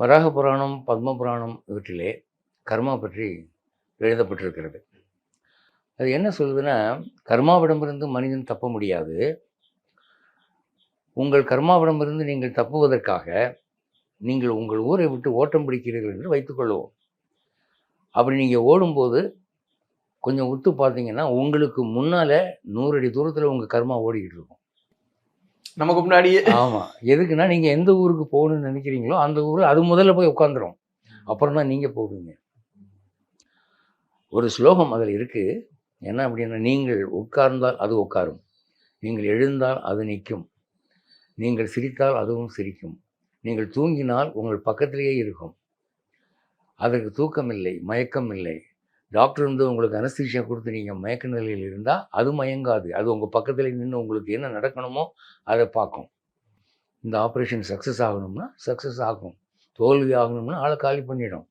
வராக புராணம் பத்ம புராணம் இவற்றிலே கர்மா பற்றி எழுதப்பட்டிருக்கிறது. அது என்ன சொல்லுதுன்னா கர்மாவிடமிருந்து மனிதன் தப்ப முடியாது. உங்கள் கர்மாவிடமிருந்து நீங்கள் தப்புவதற்காக நீங்கள் உங்கள் ஊரை விட்டு ஓட்டம் பிடிக்கிறீர்கள் என்று வைத்துக்கொள்வோம் அப்படி நீங்கள் ஓடும்போது கொஞ்சம் உத்து பார்த்தீங்கன்னா உங்களுக்கு முன்னால் நூறு அடி தூரத்தில் உங்கள் கர்மா ஓடிக்கிட்டு இருக்கும். நமக்கு முன்னாடியே. ஆமாம் எதுக்குன்னா நீங்கள் எந்த ஊருக்கு போகணும்னு நினைக்கிறீங்களோ அந்த ஊரில் அது முதல்ல போய் உட்காந்துரும் அப்புறம் தான் நீங்கள் போவீங்க. ஒரு ஸ்லோகம் அதில் இருக்குது என்ன அப்படின்னா நீங்கள் உட்கார்ந்தால் அது உட்காரும். நீங்கள் எழுந்தால் அது நிற்கும். நீங்கள் சிரித்தால் அதுவும் சிரிக்கும். நீங்கள் தூங்கினால் உங்கள் பக்கத்திலேயே இருக்கும். அதற்கு தூக்கம் இல்லை மயக்கம் இல்லை டாக்டர் வந்து உங்களுக்கு அனஸ்தீஷியா கொடுத்து நீங்கள் மயக்க நிலையில் இருந்தால் அது மயங்காது. அது உங்கள் பக்கத்தில் நின்று உங்களுக்கு என்ன நடக்கணுமோ அதை பார்க்கும். இந்த ஆப்ரேஷன் சக்ஸஸ் ஆகணும்னா சக்ஸஸ் ஆகும். தோல்வி ஆகணும்னா ஆளை காலி பண்ணிடும்.